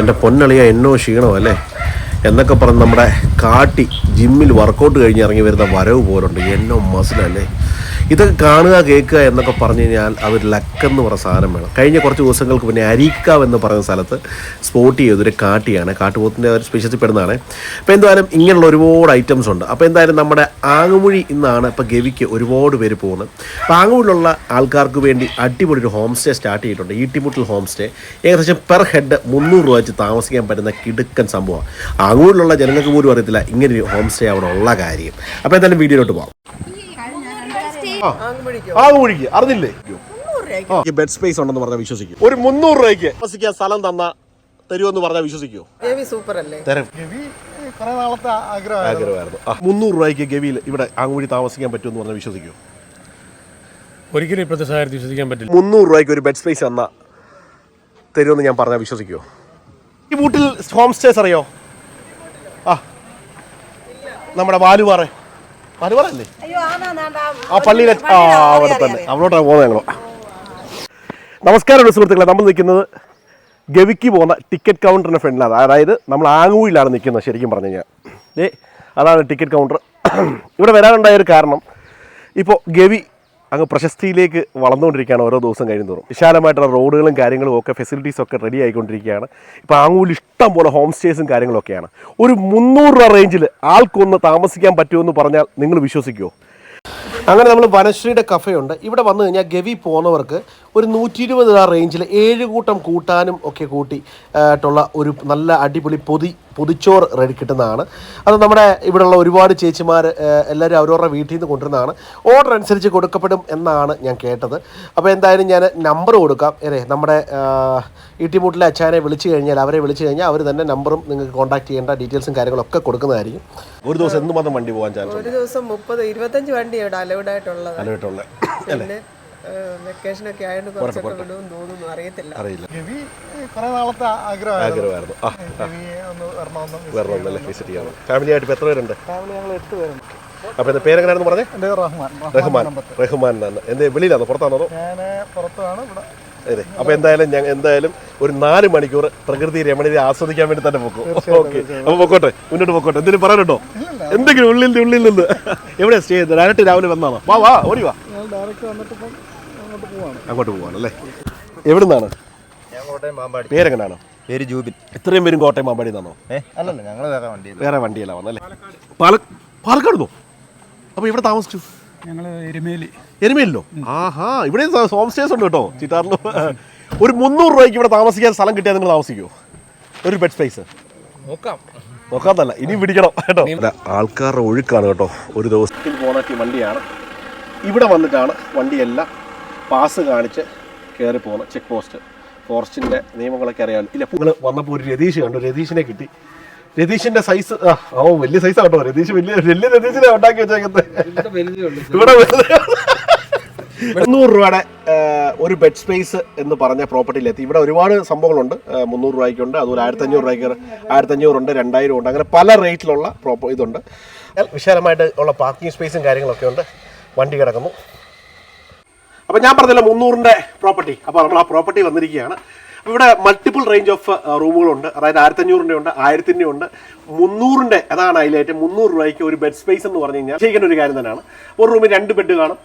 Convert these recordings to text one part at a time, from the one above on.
എന്റെ പൊന്നളിയ എന്നോ ക്ഷീണോ അല്ലേ? എന്നൊക്കെ പറഞ്ഞ് നമ്മുടെ കാട്ടി ജിമ്മിൽ വർക്കൗട്ട് കഴിഞ്ഞ് ഇറങ്ങി വരുന്ന വരവ് പോലുണ്ട്. എന്നോ മസിലല്ലേ ഇതൊക്കെ കാണുക കേൾക്കുക എന്നൊക്കെ പറഞ്ഞു കഴിഞ്ഞാൽ അതൊരു ലക്കെന്ന് പറഞ്ഞ സാധനം വേണം. കഴിഞ്ഞ കുറച്ച് ദിവസങ്ങൾക്ക് പിന്നെ അരീക്കാവ് എന്ന് പറയുന്ന സ്ഥലത്ത് സ്പോട്ട് ചെയ്തൊരു കാട്ടിയാണ്. കാട്ടുപോത്തിന്റെ ഒരു സ്പെഷ്യസിൽ പെടുന്നതാണ്. അപ്പോൾ എന്തായാലും ഇങ്ങനെയുള്ള ഒരുപാട് ഐറ്റംസ് ഉണ്ട്. അപ്പോൾ എന്തായാലും നമ്മുടെ ആങ്ങുമൊഴി ഇന്നാണ് ഇപ്പോൾ ഗവിക്ക് ഒരുപാട് പേര് പോകുന്നത്. അപ്പോൾ ആങ്ങുമൊഴിയിലുള്ള ആൾക്കാർക്ക് വേണ്ടി അടിപൊളി ഒരു ഹോം സ്റ്റേ സ്റ്റാർട്ട് ചെയ്തിട്ടുണ്ട്. ഈട്ടിമുട്ടിൽ ഹോം സ്റ്റേ ഏകദേശം പെർ ഹെഡ് മുന്നൂറ് രൂപ വെച്ച് താമസിക്കാൻ പറ്റുന്ന കിടുക്കൻ സംഭവമാണ്. ആങ്ങൂരിലുള്ള ജനങ്ങൾക്ക് പോലും അറിയത്തില്ല ഇങ്ങനൊരു ഹോം സ്റ്റേ അവിടെ ഉള്ള കാര്യം. അപ്പോൾ എന്തായാലും വീഡിയോയിലോട്ട് പോകാം ആങ്ങുമൊഴിക്ക് അറിഞ്ഞില്ലേ? ഈ ബെഡ് സ്പേസ് ഉണ്ടെന്ന് പറഞ്ഞാൽ വിശ്വസിക്കും. ഒരു മുന്നൂറ് രൂപയ്ക്ക് താമസിക്കാൻ സ്ഥലം തന്ന തരുമെന്ന് പറഞ്ഞാൽ വിശ്വസിക്കോ. സൂപ്പർ അല്ലേ തരും. ആഗ്രഹമായിരുന്നു. മുന്നൂറ് രൂപയ്ക്ക് ഗവിയിൽ ഇവിടെ ആങ്ങുമൊഴി താമസിക്കാൻ പറ്റുമെന്ന് പറഞ്ഞാൽ വിശ്വസിക്കോ. ഒരിക്കലും ഇപ്പോഴത്തെ സാഹചര്യത്തിൽ വിശ്വസിക്കാൻ പറ്റില്ല. മുന്നൂറ് രൂപയ്ക്ക് ഒരു ബെഡ് സ്പേസ് തന്ന തരുമെന്ന് ഞാൻ പറഞ്ഞാൽ വിശ്വസിക്കോ. ഈ വീട്ടിൽ ഹോം സ്റ്റേസ് അറിയോ? ആ. നമ്മുടെ വാലുപാറ ആ പള്ളിയിലെ ആ അവിടെ തന്നെ. അവിടോട്ടാണ് പോകുന്നത് ഞങ്ങൾ നമസ്കാരം സുഹൃത്തുക്കളെ. നമ്മൾ നിൽക്കുന്നത് ഗവിക്ക് പോകുന്ന ടിക്കറ്റ് കൗണ്ടറിന്റെ ഫ്രണ്ടിലാണ്. അതായത് നമ്മൾ ആങ്ങൂയിലാണ് നിൽക്കുന്നത് ശരിക്കും പറഞ്ഞു കഴിഞ്ഞാൽ. ഏ അതാണ് ടിക്കറ്റ് കൗണ്ടർ. ഇവിടെ വരാനുണ്ടായ ഒരു കാരണം ഇപ്പോൾ ഗവി അങ്ങ് പ്രശസ്തിയിലേക്ക് വളർന്നുകൊണ്ടിരിക്കുകയാണ് ഓരോ ദിവസം കഴിയുന്നതോറും വിശാലമായിട്ടുള്ള റോഡുകളും കാര്യങ്ങളും ഒക്കെ ഫെസിലിറ്റീസ് ഒക്കെ റെഡി ആയിക്കൊണ്ടിരിക്കുകയാണ്. ഇപ്പോൾ ആങ്ങൂരിൽ ഇഷ്ടം പോലെ ഹോം സ്റ്റേസും കാര്യങ്ങളൊക്കെയാണ്. ഒരു മുന്നൂറ് രൂപ റേഞ്ചിൽ ആൾക്കൊന്ന് താമസിക്കാൻ പറ്റുമെന്ന് പറഞ്ഞാൽ നിങ്ങൾ വിശ്വസിക്കുമോ അങ്ങനെ നമ്മൾ വനശ്രീയുടെ കഫയുണ്ട് ഇവിടെ വന്നു കഴിഞ്ഞാൽ ഗവി പോകുന്നവർക്ക് ഒരു നൂറ്റി ഇരുപത് ആ റേഞ്ചിൽ ഏഴ് കൂട്ടം കൂട്ടാനും ഒക്കെ കൂട്ടി ആയിട്ടുള്ള ഒരു നല്ല അടിപൊളി പൊതി പൊതിച്ചോറ് റെഡി കിട്ടുന്നതാണ്. അത് നമ്മുടെ ഇവിടെയുള്ള ഒരുപാട് ചേച്ചിമാർ എല്ലാവരും അവരവരുടെ വീട്ടിൽ നിന്ന് കൊണ്ടുവരുന്നതാണ്. ഓർഡർ അനുസരിച്ച് കൊടുക്കപ്പെടും എന്നാണ് ഞാൻ കേട്ടത്. അപ്പോൾ എന്തായാലും ഞാൻ നമ്പർ കൊടുക്കാം. അല്ലേ നമ്മുടെ ഈട്ടിമുട്ടിലെ അച്ഛനെ വിളിച്ചു കഴിഞ്ഞാൽ അവരെ വിളിച്ചു കഴിഞ്ഞാൽ അവർ തന്നെ നമ്പറും നിങ്ങൾക്ക് കോൺടാക്ട് ചെയ്യേണ്ട ഡീറ്റെയിൽസും കാര്യങ്ങളൊക്കെ കൊടുക്കുന്നതായിരിക്കും. ഒരു ദിവസം എന്ത് മാത്രം വണ്ടി പോകാൻ ചാൻസ് ഒരു ദിവസം മുപ്പത് ഇരുപത്തഞ്ച് വണ്ടി ഇവിടെ അലൗഡ് ആയിട്ടുള്ളത്. അലവിട്ടുള്ള ഒക്കെ ആയതുകൊണ്ട് കുറച്ചൊക്കെ വിടുമെന്ന് തോന്നുന്നു. അറിയത്തില്ല. അറിയില്ല. ഗവി കുറെ നാളത്തെ ആഗ്രഹം ആഗ്രഹമായിരുന്നു. ഗവി ഒന്ന് വരണമെന്ന് വരണമെന്നല്ലേ വിസിറ്റ് ചെയ്യണം ഫാമിലി ആയിട്ട് എത്ര പേരുണ്ട്? ഫാമിലി ഞങ്ങൾ എട്ട് പേരുണ്ട്. അപ്പോൾ എന്റെ പേരെങ്ങനെയാണെന്ന് പറഞ്ഞേ? എന്റെ റഹ്മാൻ. റഹ്മാൻ റഹ്മാൻ. എന്നാണ്. എന്റെ വെളിയിലാണോ? പുറത്താണോ അതോ? ഞാൻ പുറത്താണ് ഇവിടെ അതെ. അപ്പോൾ എന്തായാലും ഞാൻ എന്തായാലും ഒരു നാല് മണിക്കൂർ പ്രകൃതി രമണീയത ആസ്വദിക്കാൻ വേണ്ടി തന്നെ പോക്കും. ഓക്കെ. അപ്പൊ പൊക്കോട്ടെ. മുന്നോട്ട് പൊക്കോട്ടെ. എന്തെങ്കിലും പറയാനുണ്ടോ? എന്തെങ്കിലും ഉള്ളിൽ ഉള്ളിൽ നിന്ന്. എവിടെ സ്റ്റേ ചെയ്ത് ഡയറക്റ്റ് രാവിലെ വന്നാണോ? വാ വാ ഓടി വാ. ഞങ്ങൾ ഡയറക്റ്റ് വന്നിട്ട് ഇപ്പം അങ്ങോട്ട് പോവാണ്. അങ്ങോട്ട് പോവാണല്ലേ എവിടുന്നാണ്? ഞാൻ കോട്ടയം പാമ്പാടി. പേരെങ്ങനെയാണോ പേര് ജൂബിൻ. ഇത്രയും പേരും കോട്ടയം പാമ്പാടി നിന്നാണോ? അല്ലല്ല ഞങ്ങൾ വേറെ വണ്ടി വേറെ വണ്ടിയല്ല വന്നല്ലേ പാല പാലക്കാട് നിന്നോ അപ്പോൾ ഇവിടെ താമസിച്ചു? ഞങ്ങൾ എരുമേലി. എരുമേലിലോ? ആഹാ ഇവിടെ ഹോം സ്റ്റേസ് ഉണ്ട് കേട്ടോ ചിറ്റാറിൽ ഒരു മുന്നൂറ് രൂപയ്ക്ക് ഇവിടെ താമസിക്കാൻ സ്ഥലം കിട്ടിയാൽ നിങ്ങൾ താമസിക്കുമോ ഒരു ബെഡ് സ്പേസ് നോക്കാം. നോക്കാന്നല്ല ഇനി പിടിക്കണം കേട്ടോ. ആൾക്കാരുടെ ഒഴുക്കാണ് കേട്ടോ ഒരു ദിവസത്തിൽ പോണ വണ്ടിയാണ്. ഇവിടെ വന്നിട്ടാണ് വണ്ടിയെല്ലാം പാസ് കാണിച്ച് കയറി പോകുന്നത് ചെക്ക് പോസ്റ്റ് ഫോറസ്റ്റിന്റെ നിയമങ്ങളൊക്കെ അറിയാൻ. ഇല്ല നിങ്ങൾ വന്നപ്പോൾ ഒരു രതീഷ് കണ്ടു. രതീഷിനെ കിട്ടി. രതീഷിന്റെ സൈസ് ഓ വലിയ സൈസ് കേട്ടോ രതീഷ് വലിയ വലിയ രതീഷിനെ ഉണ്ടാക്കി വെച്ചേക്കുന്നത്. ഇവിടെ മുന്നൂറ് രൂപയുടെ ഒരു ബെഡ് സ്പേസ് എന്ന് പറഞ്ഞ പ്രോപ്പർട്ടിയിലെത്തി ഇവിടെ ഒരുപാട് സംഭവങ്ങളുണ്ട്. മുന്നൂറ് രൂപയ്ക്കുണ്ട്. അതുപോലെ ആയിരത്തി അഞ്ഞൂറ് രൂപയ്ക്ക് ആയിരത്തി അഞ്ഞൂറുണ്ട് രണ്ടായിരം ഉണ്ട്. അങ്ങനെ പല റേറ്റിലുള്ള പ്രോപ്പർ ഇതുണ്ട്. വിശാലമായിട്ട് ഉള്ള പാർക്കിംഗ് സ്പേസും കാര്യങ്ങളൊക്കെ ഉണ്ട്. വണ്ടി കിടക്കുന്നു. അപ്പോൾ ഞാൻ പറഞ്ഞല്ലോ മുന്നൂറിന്റെ പ്രോപ്പർട്ടി അപ്പോൾ നമ്മൾ ആ പ്രോപ്പർട്ടി വന്നിരിക്കുകയാണ്. ഇവിടെ മൾട്ടിപ്പിൾ റേഞ്ച് ഓഫ് റൂമുകളുണ്ട്. അതായത് ആയിരത്തി അഞ്ഞൂറിന്റെ ഉണ്ട് ആയിരത്തിന്റെ ഉണ്ട്. മുന്നൂറിന്റെ അതാണ് അതിലേറ്റ് മുന്നൂറ് രൂപയ്ക്ക് ഒരു ബെഡ് സ്പേസ് എന്ന് പറഞ്ഞു കഴിഞ്ഞാൽ ചെയ്യുന്ന ഒരു കാര്യം തന്നെയാണ്. ഒരു റൂമിൽ രണ്ട് ബെഡ് കാണും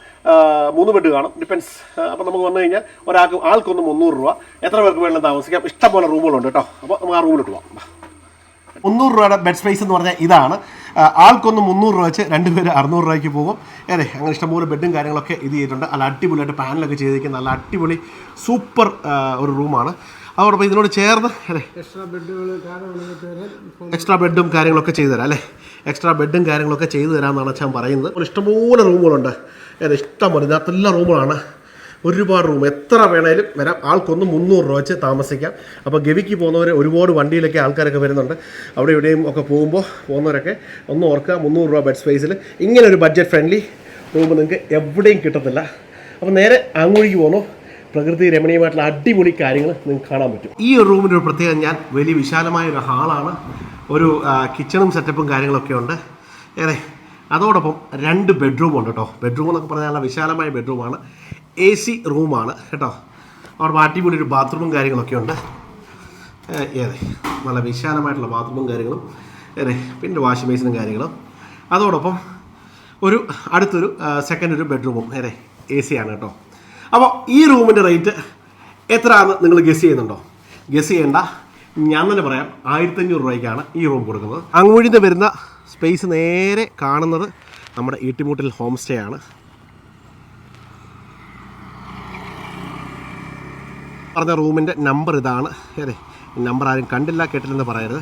മൂന്ന് ബെഡ് കാണും. ഡിപ്പെൻസ് അപ്പോൾ നമുക്ക് വന്നു കഴിഞ്ഞാൽ ഒരാൾക്ക് ആൾക്കൊന്ന് മുന്നൂറ് രൂപ. എത്ര പേർക്ക് വേണമെങ്കിലും താമസിക്കാം. ഇഷ്ടംപോലെ റൂമുകളുണ്ട് കേട്ടോ. അപ്പോൾ നമുക്ക് ആ റൂമിലിട്ട് പോകാം മുന്നൂറ് രൂപയുടെ ബെഡ് സ്പേസ് എന്ന് പറഞ്ഞാൽ ഇതാണ്. ആൾക്കൊന്ന് മുന്നൂറ് രൂപ വെച്ച് രണ്ടുപേര് അറുന്നൂറ് രൂപയ്ക്ക് പോകും. അതെ അങ്ങനെ ഇഷ്ടംപോലെ ബെഡും കാര്യങ്ങളൊക്കെ ഇത് ചെയ്തിട്ടുണ്ട്. നല്ല അടിപൊളിയായിട്ട് പാനലൊക്കെ ചെയ്തിരിക്കുന്ന നല്ല അടിപൊളി സൂപ്പർ ഒരു റൂമാണ്. അതോടൊപ്പം ഇതിനോട് ചേർന്ന് അതെ എക്സ്ട്രാ ബെഡും കാര്യങ്ങളൊക്കെ ചെയ്തു തരാം അല്ലേ? എക്സ്ട്രാ ബെഡും കാര്യങ്ങളൊക്കെ ചെയ്തു തരാമെന്നാണ് അച്ഛൻ പറയുന്നത്. ഇഷ്ടംപോലെ റൂമുകളുണ്ട്. അതെ ഇഷ്ടംപോലെ. ഇതിനകത്ത് എല്ലാ റൂമുകളാണ്. ഒരുപാട് റൂം എത്ര വേണേലും വരാം. ആൾക്കൊന്ന് മുന്നൂറ് രൂപ വെച്ച് താമസിക്കാം. അപ്പോൾ ഗവിക്ക് പോകുന്നവർ ഒരുപാട് വണ്ടിയിലൊക്കെ ആൾക്കാരൊക്കെ വരുന്നുണ്ട്. അവിടെ ഇവിടെയും ഒക്കെ പോകുമ്പോൾ പോകുന്നവരൊക്കെ ഒന്ന് ഓർക്കുക മുന്നൂറ് രൂപ ബെഡ് സ്പേസിൽ ഇങ്ങനെ ഒരു ബഡ്ജറ്റ് ഫ്രണ്ട്ലി റൂം നിങ്ങൾക്ക് എവിടെയും കിട്ടത്തില്ല. അപ്പോൾ നേരെ അങ്ങോട്ടേക്ക് പോകുന്നു പ്രകൃതി രമണീയമായിട്ടുള്ള അടിപൊളി കാര്യങ്ങൾ നിങ്ങൾക്ക് കാണാൻ പറ്റും. ഈ ഒരു റൂമിന്റെ ഒരു പ്രത്യേകത ഞാൻ വലിയ വിശാലമായ ഒരു ഹാളാണ് ഒരു കിച്ചണും സെറ്റപ്പും കാര്യങ്ങളൊക്കെ ഉണ്ട്. ഏറെ അതോടൊപ്പം രണ്ട് ബെഡ്റൂമുണ്ട് കേട്ടോ ബെഡ്റൂം എന്നൊക്കെ പറഞ്ഞാൽ വിശാലമായ ബെഡ്റൂമാണ് എ സി റൂമാണ് കേട്ടോ. അവിടെ അടിപൊളി ഒരു ബാത്റൂമും കാര്യങ്ങളൊക്കെ ഉണ്ട്. അതെ നല്ല വിശാലമായിട്ടുള്ള ബാത്റൂമും കാര്യങ്ങളും ഏതെ പിന്നെ വാഷിംഗ് മെഷീനും കാര്യങ്ങളും. അതോടൊപ്പം ഒരു അടുത്തൊരു സെക്കൻഡ് ഒരു ബെഡ്റൂമും ഏതെ എ സി ആണ് കേട്ടോ. അപ്പോൾ ഈ റൂമിന്റെ റേറ്റ് എത്രയാണെന്ന് നിങ്ങൾ ഗസ് ചെയ്യുന്നുണ്ടോ? ഗസ് ചെയ്യേണ്ട. ഞാൻ തന്നെ പറയാം ആയിരത്തഞ്ഞൂറ് രൂപയ്ക്കാണ് ഈ റൂം കൊടുക്കുന്നത്. അങ്ങോഴിന്ന് വരുന്ന സ്പേസ് നേരെ കാണുന്നത് നമ്മുടെ ഈട്ടിമുട്ടിൽ ഹോം സ്റ്റേ ആണ്. പറഞ്ഞ റൂമിന്റെ നമ്പർ ഇതാണ്. അതെ നമ്പർ ആരും കണ്ടില്ല കേട്ടില്ലെന്ന് പറയരുത്.